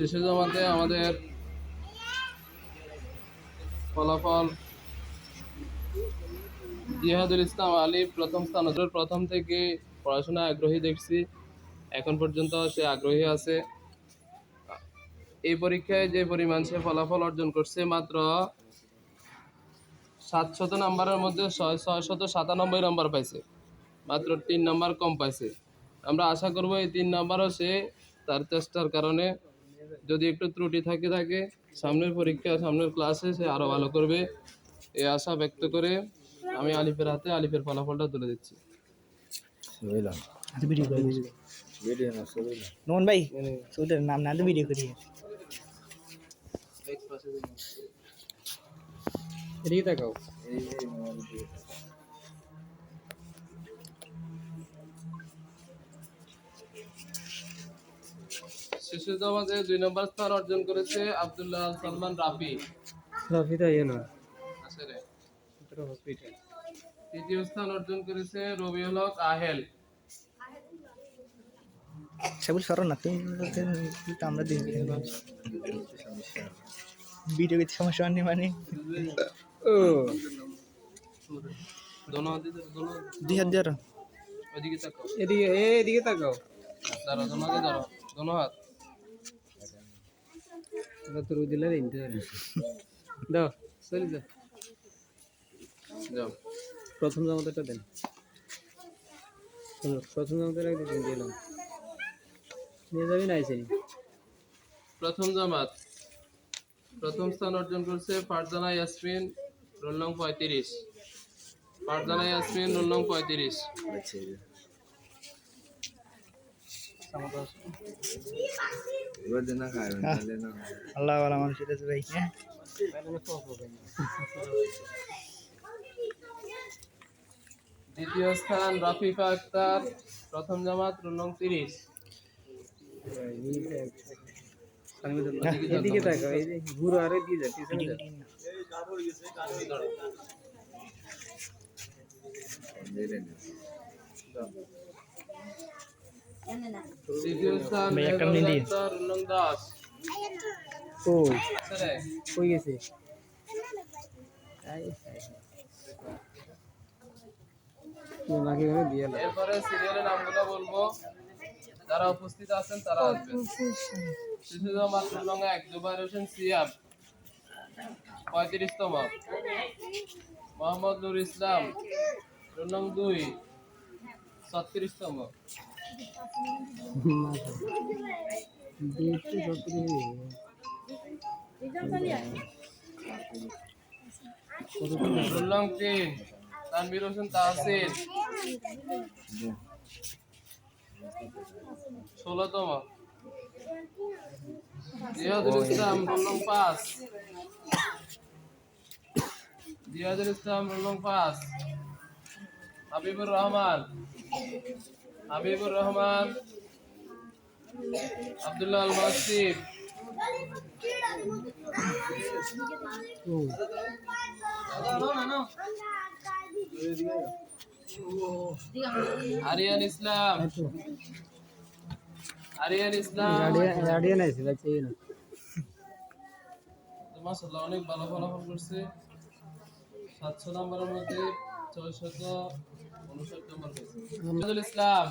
শেষে জমাতে আমাদের ফলাফল জিহাদুল ইসলাম আলী প্রথম স্থান প্রথম থেকে পড়াশোনায় আগ্রহী দেখছি। এখন পর্যন্ত সে আগ্রহী আছে। এই পরীক্ষায় যে পরিমাণ সে ফলাফল অর্জন করছে মাত্র সাতশত নাম্বারের মধ্যে ছয় ছয়শত সাতানব্বই নম্বর পাইছে। মাত্র তিন নাম্বার কম পাইছে। আমরা আশা করব এই তিন নাম্বারও সে তার চেষ্টার কারণে যদি একটু ত্রুটি থাকে থাকে সামনের পরীক্ষা সামনের ক্লাসে সে আরও ভালো করবে। এই আশা ব্যক্ত করে আমি আলিফের হাতে আলিফের ফলাফলটা তুলে দিচ্ছি। আচ্ছা নোমান ভাই চৌধুরীর নাম না তো ভিডিও করি এদিকে তাকাও। শিশু জমাতে দুই নম্বর স্থান অর্জন করেছে আব্দুল্লাহ আল সালমান রাফি। রফি তো নয় হসপিটাল তৃতীয় স্থান অর্জন করেছে রবিউল হক আহেল। সেগুলো সরো না তুমি আমরা দিন ভিডিও করতে সমস্যা নেই মানে। ও। দুই দিয়ে তাকাও। এদিকে এদিকে তাকাও। ধরো। দোনো হাতে। ধরো দোনো হাত তোর দিলে দাও চলে যা যাও। প্রথম জামাতাটা দেন। প্রথম জামাতাটা একদিন দিলাম নিয়ে যাবি না আইসে প্রথম জামাত। প্রথম স্থান অর্জন করছে ফারজানা ইয়াসমিন রোল নং পঁয়ত্রিশ। ফারজানা ইয়াসমিন রোল নং পঁয়ত্রিশ। আল্লাহ ভালো মানুষ এটা ভাই হ্যাঁ দ্বিতীয় স্থান রাফিফা আক্তার প্রথম জামাত রোল নং তিরিশ এদিকে তাকাও ঘুরো আরে দিয়ে যা পিছনে যা তৃতীয় স্থান ভাই, একটা মেহবুব মিলিয়ে। আক্তার রোল নং দশ ও কই গেছে নাকি দিয়ে এরপরে সিরিয়ালের নামগুলো বলব। যারা উপস্থিত আছেন তারা আসবেন। শিশু জামাত এক জুবাইর হোসেন সিয়াম। পঁয়ত্রিশতম। মোহাম্মদ নুর ইসলাম। রোল নং দুই। ছত্রিশতম। রোল নং তিন তানভীর হোসেন তাহসিন ষোলোতম জিয়াদুল ইসলাম রোল নং পাঁচ জিয়াদুল ইসলাম রোল নং পাঁচ হাবিবুর রহমান হাবিবুর রহমান, আব্দুল্লাহ আল আরিয়ান ইসলাম। আরিয়ান ইসলাম। গাড়িয়া নাইছে বাচ্চা এই না তো মাশাআল্লাহ, অনেক ভালো ফলাফল করছে। সাতশো নম্বরের মধ্যে ছয়শত ইসলাম